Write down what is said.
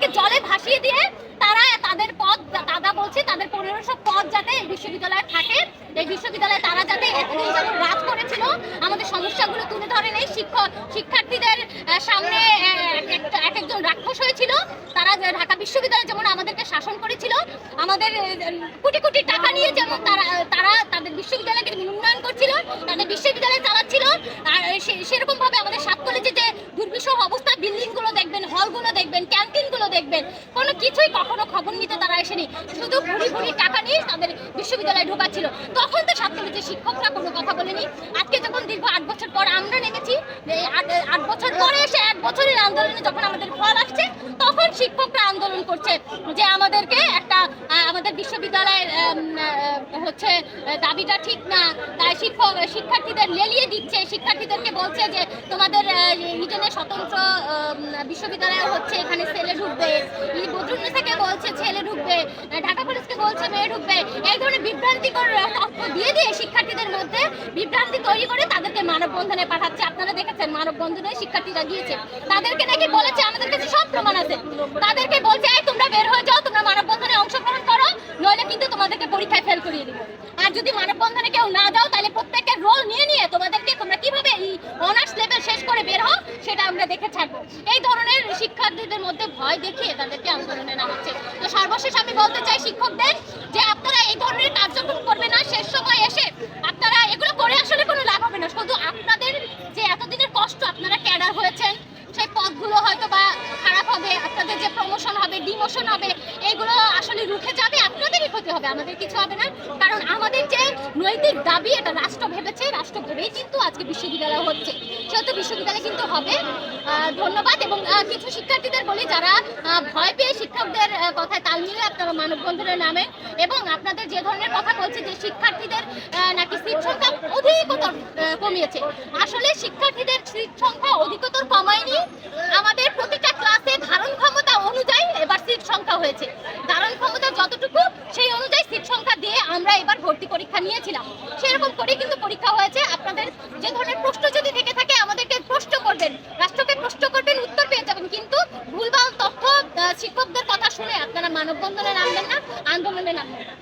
তাদেরকে জলে ভাসিয়ে দিয়ে তারা তাদের পদ দাদা বলছে তাদের পনেরোশো পদ যাতে এই বিশ্ববিদ্যালয়ে থাকে। এই বিশ্ববিদ্যালয়ে তারা যাতে এতদিন যেমন রাজ করেছিল, আমাদের সমস্যাগুলো তুলে ধরেন এই শিক্ষক, শিক্ষার্থীদের সামনে এক একজন রাক্ষস হয়েছিল। তারা ঢাকা বিশ্ববিদ্যালয় যেমন আমাদেরকে শাসন করেছিল, আমাদের কোটি কোটি টাকা নিয়ে যেমন তারা তারা তাদের বিশ্ববিদ্যালয়কে উন্নয়ন করছিল, তাদের বিশ্ববিদ্যালয় চালাচ্ছিল, আর সেরকম দেখবেন। কোনো কিছুই কখনো খবর নিতে তারা আসেনি। শুধু ভুড়ি ভুড়ি টাকা নিয়ে তাদের বিশ্ববিদ্যালয়ে ঢোকাচ্ছিল। তখন তো সব কলেজের শিক্ষকরা কোনো কথা বলেনি। আজকে যখন দীর্ঘ আট বছর পর আমরা নেমেছি আট বছর পরে এসে এক বছরের আন্দোলনে যখন আমাদের ফল আসছে, তখন শিক্ষকরা আন্দোলন করছে যে আমাদেরকে একটা আমাদের বিশ্ববিদ্যালয়ের হচ্ছে দাবিটা ঠিক না। তাই শিক্ষক, শিক্ষার্থীদের লেলিয়ে দিচ্ছে। শিক্ষার্থীদেরকে বলছে যে, তোমাদের ইটেনের স্বতন্ত্র বিশ্ববিদ্যালয় হচ্ছে, এখানে ছেলে ঢুকবে। বদরুন্নেসাকে বলছে, ছেলে ঢুকবে। ঢাকা পুলিশকে বলছে, মেয়ে ঢুকবে। এই ধরনের বিভ্রান্তিকর তথ্য দিয়ে দিয়ে শিক্ষার্থীদের মধ্যে বিভ্রান্তি তৈরি করে তাদেরকে মানববন্ধনে পাঠাচ্ছে। আপনারা দেখেছেন, মানববন্ধনে শিক্ষার্থীরা গিয়েছে। তাদেরকে নাকি বলেছে, আমাদের কাছে সব প্রমাণ আছে। তাদেরকে বলছে এই তোমরা বের হয়ে যাও তোমরা মানববন্ধনে অংশগ্রহণ করো নইলে কিন্তু তোমাদেরকে পরীক্ষায় ফেল করিয়ে দিব। আর যদি মানববন্ধনে কেউ না যাও, তাহলে প্রত্যেকের রোল নিয়ে নিয়ে তোমাদেরকে তোমরা কীভাবে এই অনার্স লেভেল শেষ করে বের হও, সেটা আমরা দেখে ছাড়বো। এই ধরনের শিক্ষার্থীদের মধ্যে ভয় দেখিয়ে তাদেরকে আন্দোলনে নামাচ্ছে। তো সর্বশেষ আমি বলতে চাই শিক্ষকদের যে আপনারা এই ধরনের কার্যক্রম করবেন না শেষ সময় এসে আপনারা এগুলো করে আসলে কোনো লাভ হবে না শুধু আপনাদের যে এতদিনের কষ্ট আপনারা ক্যাডার হয়েছেন সেই পদগুলো হয়তো বা খারাপ হবে আপনাদের যে প্রমোশন হবে ডিমোশন হবে, এগুলো আসলে রুখে যাবে, আপনাদেরই ক্ষতি হবে, আমাদের কিছু হবে না। কারণ আমাদের যে নৈতিক দাবি, এটা রাষ্ট্র ভেবেছে, রাষ্ট্র ভেবেই কিন্তু আজকে বিশ্ববিদ্যালয় হচ্ছে। সেহেতু বিশ্ববিদ্যালয় কিন্তু হবে। ধন্যবাদ এবং কিছু শিক্ষার্থীদের বলি, যারা ভয় পেয়ে শিক্ষকদের কথায় তাল মিলিয়ে আপনারা মানববন্ধনের নামে এবং আপনাদের যে ধরনের কথা বলছে যে শিক্ষার্থীদের নাকি সিট সংখ্যা অধিকতর কমিয়েছে। আসলে শিক্ষার্থীদের সিট সংখ্যা অধিকতর কমায়নি। আমাদের প্রতিটা ক্লাসে ধারণ ক্ষমতা অনুযায়ী এবার সিট সংখ্যা হয়েছে ধারণ ক্ষমতা যতটুকু সেই অনুযায়ী সিট সংখ্যা দিয়ে আমরা এবার ভর্তি পরীক্ষা নিয়েছিলাম। সেরকম করেই কিন্তু পরীক্ষা হয়েছে। আপনাদের যে ধরনের প্রশ্ন যদি থেকে থাকে, আমাদেরকে প্রশ্ন করবেন। রাষ্ট্রকে প্রশ্ন করবেন, উত্তর পেয়ে যাবেন। কিন্তু ভুলভাল তথ্য শিক্ষকদের কথা শুনে আপনারা মানববন্ধনে নামবেন না, আন্দোলনে নামবেন না।